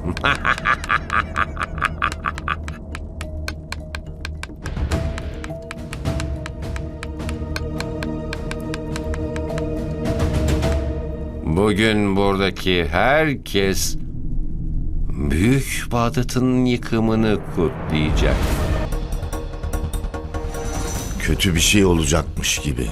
Bugün buradaki herkes Büyük Bağdat'ın yıkımını kutlayacak. Kötü bir şey olacakmış gibi.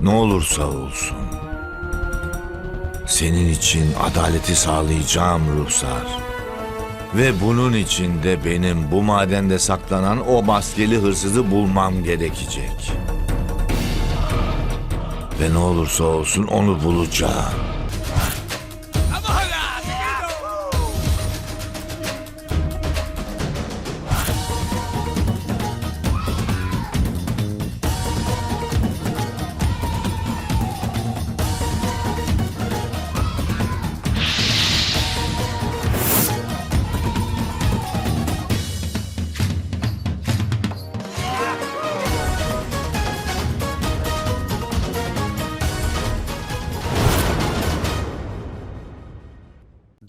Ne olursa olsun. Senin için adaleti sağlayacağım Ruhsar. Ve bunun için de benim bu madende saklanan o maskeli hırsızı bulmam gerekecek. Ve ne olursa olsun onu bulacağım.